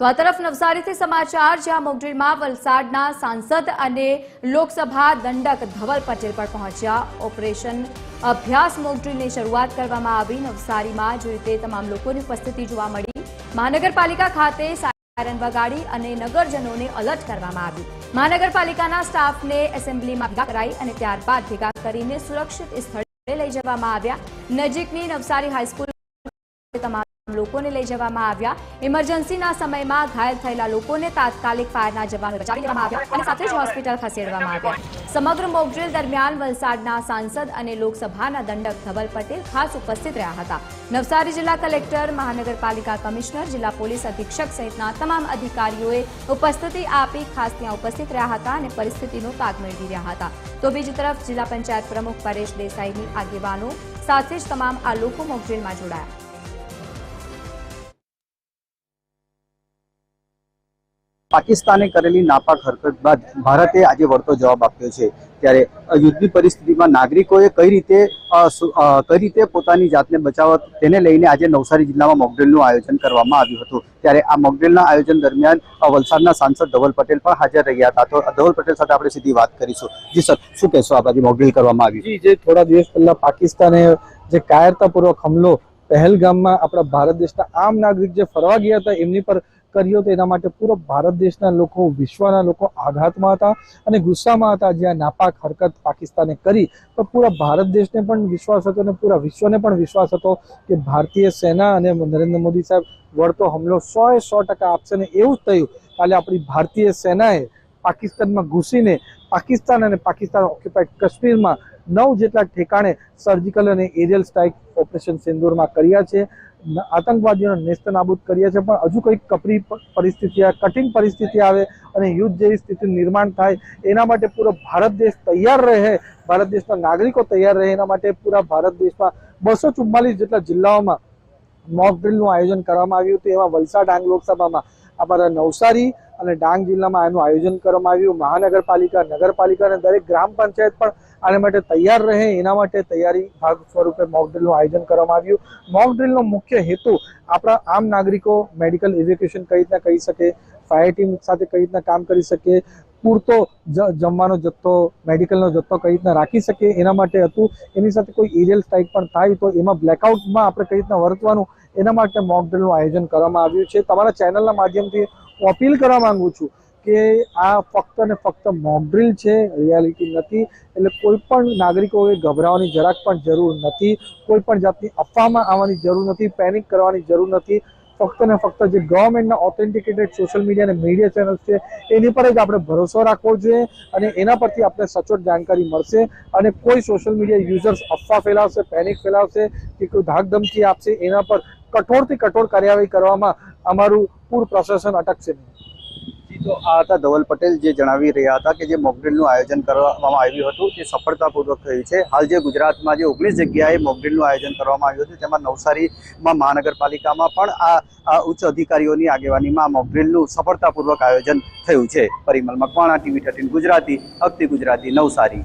તો આ તરફ નવસારીથી સમાચાર, જ્યાં મોકડ્રીલમાં વલસાડના સાંસદ અને લોકસભા દંડક ધવલ પટેલ પણ પહોંચ્યા. ઓપરેશન અભ્યાસ મોકડ્રીલની શરૂઆત કરવામાં આવી. નવસારીમાં જે રીતે તમામ લોકોની ઉપસ્થિતિ જોવા મળી. મહાનગરપાલિકા ખાતે સાયરન વગાડી અને નગરજનોને અલર્ટ કરવામાં આવી મહાનગરપાલિકાના સ્ટાફને એસેમ્બલીમાં ભેગા કરાઈ અને ત્યારબાદ ભેગા કરીને સુરક્ષિત સ્થળે લઈ જવામાં આવ્યા. નજીકની નવસારી હાઈસ્કૂલ તમામ લોકોને લઈ જવામાં આવ્યા. ઇમરજન્સીના સમયમાં ઘાયલ થયેલા લોકોને તાત્કાલિક ફાયરના જવાનો બચાવી લેવામાં આવ્યા અને સાથે જ હોસ્પિટલ ખસેડવામાં આવ્યા. સમગ્ર મોકડ્રીલ દરમિયાન વલસાડના સાંસદ અને લોકસભાના દંડક ધવલ પટેલ ખાસ ઉપસ્થિત રહ્યા હતા. નવસારી જિલ્લા કલેક્ટર, મહાનગરપાલિકા કમિશનર, જિલ્લા પોલીસ અધિક્ષક સહિતના તમામ અધિકારીઓએ ઉપસ્થિતિ આપી ખાસ ત્યાં ઉપસ્થિત રહ્યા હતા અને પરિસ્થિતિનો તાગ મેળવી રહ્યા હતા. તો બીજી તરફ જિલ્લા પંચાયત પ્રમુખ પરેશ દેસાઈની આગેવાનો સાથે જ તમામ આ લોકો મોકડ્રીલમાં જોડાયા. પાકિસ્તાને કરેલી નાપાક હરકત બાદ ભારતે આજે વળતો જવાબ આપ્યો છે. ત્યારે યુદ્ધની પરિસ્થિતિમાં નાગરિકોએ કઈ રીતે કઈ રીતે પોતાની જાતને બચાવત તેને લઈને આજે નવસારી જિલ્લામાં મોકડ્રીલનું આયોજન કરવામાં આવ્યું હતું. ત્યારે આ મોકડ્રીલના આયોજન દરમિયાન વલસાડના સાંસદ ધવલ પટેલ પણ હાજર રહ્યા હતા. તો ધવલ પટેલ સાથે આપણે સીધી વાત કરીશું. જી સર, શું કહેશો આ બાજુ મોકડ્રીલ કરવામાં આવી જે થોડા દિવસ પહેલા પાકિસ્તાને જે કાયરતાપૂર્વક હમલો, પહેલગામમાં આપણા ભારત દેશના આમ નાગરિક જે ફરવા ગયા હતા, એમની પર કર્યો તો એના માટે પૂરો ભારત દેશના લોકો, વિશ્વના લોકો આઘાતમાં હતા અને ગુસ્સામાં હતા જ્યાં નાપાક હરકત પાકિસ્તાને કરી. તો પૂરા ભારત દેશને પણ વિશ્વાસ હતો અને પૂરા વિશ્વને પણ વિશ્વાસ હતો કે ભારતીય સેના અને નરેન્દ્ર મોદી સાહેબ વળતો હમલો સો એ સો ટકા આપશે ને એવું જ થયું. કાલે આપણી ભારતીય સેનાએ પાકિસ્તાનમાં ઘૂસીને પાકિસ્તાન અને પાકિસ્તાન ઓક્યુપાઈડ કાશ્મીરમાં નવ જેટલા ઠેકાણે સર્જિકલ અને એરિયલ સ્ટ્રાઇક ઓપરેશન સિંદૂરમાં કર્યા છે. આતંકવાદીઓને નેસ્ત નાબૂદ કર્યા છે. પણ હજુ કંઈક કપરી પરિસ્થિતિ આવે કઠિન પરિસ્થિતિ આવે અને યુદ્ધ જેવી સ્થિતિનું નિર્માણ થાય, એના માટે પૂરો ભારત દેશ તૈયાર રહે, ભારત દેશના નાગરિકો તૈયાર રહે, એના માટે પૂરા ભારત દેશમાં બસો ચુમ્માલીસ જેટલા જિલ્લાઓમાં મોક ડ્રિલનું આયોજન કરવામાં આવ્યું હતું. એમાં વલસાડ ડાંગ લોકસભામાં અમારા નવસારી અને ડાંગ જિલ્લામાં એનું આયોજન કરવામાં આવ્યું. મહાનગરપાલિકા, નગરપાલિકા અને દરેક ગ્રામ પંચાયત પણ આના માટે તૈયાર રહે, એના માટે તૈયારી ભાગ સ્વરૂપે મોક ડ્રીલનું આયોજન કરવામાં આવ્યું. મોક ડ્રીલનો મુખ્ય હેતુ આપણા આમ નાગરિકો મેડિકલ એજ્યુકેશન કઈ રીતના કરી શકે ફાયર ટીમ સાથે કઈ રીતના કામ કરી શકે, પૂરતો જમવાનો જથ્થો મેડિકલનો જથ્થો કઈ રીતના રાખી શકે, એના માટે હતું. એની સાથે કોઈ એરિયલ સ્ટ્રાઇક પણ થાય તો એમાં બ્લેકઆઉટમાં આપણે કઈ રીતના વર્તવાનું, એના માટે મોક ડ્રીલનું આયોજન કરવામાં આવ્યું છે. તમારા ચેનલના માધ્યમથી હું અપીલ કરવા માંગુ છું કે આ ફક્ત ને ફક્ત મોકડ્રીલ છે રિયાલિટી નથી. એટલે કોઈ પણ નાગરિકોએ ગભરાવાની જરાક પણ જરૂર નથી. કોઈ પણ જાતની અફવામાં આવવાની જરૂર નથી પેનિક કરવાની જરૂર નથી. ફક્ત ને ફક્ત જે ગવર્મેન્ટના ઓથેન્ટિકેટેડ સોશિયલ મીડિયા અને મીડિયા ચેનલ્સ છે, એની પર જ આપણે ભરોસો રાખવો જોઈએ અને એના પરથી આપણે સચોટ જાણકારી મળશે અને કોઈ સોશિયલ મીડિયા યુઝર્સ અફવા ફેલાવશે પેનિક ફેલાવશે કે કોઈ ધાક ધમકી આપશે, એના પર કઠોરથી કઠોર કાર્યવાહી કરવામાં અમારું પૂર પ્રશાસન અટકશે નહીં. તો આ હતા ધવલ પટેલ જે જણાવી રહ્યા હતા કે જે મોકડ્રીલનું આયોજન કરવામાં આવ્યું હતું તે સફળતાપૂર્વક થયું છે. હાલ જે ગુજરાતમાં જે ઓગણીસ જગ્યાએ મોકડ્રીલનું આયોજન કરવામાં આવ્યું હતું તેમાં નવસારીમાં મહાનગરપાલિકામાં પણ આ ઉચ્ચ અધિકારીઓની આગેવાનીમાં મોકડ્રીલનું સફળતાપૂર્વક આયોજન થયું છે. પરિમલ મકવાણા ટીવી થર્ટીન ગુજરાતી અગતી ગુજરાતી, નવસારી.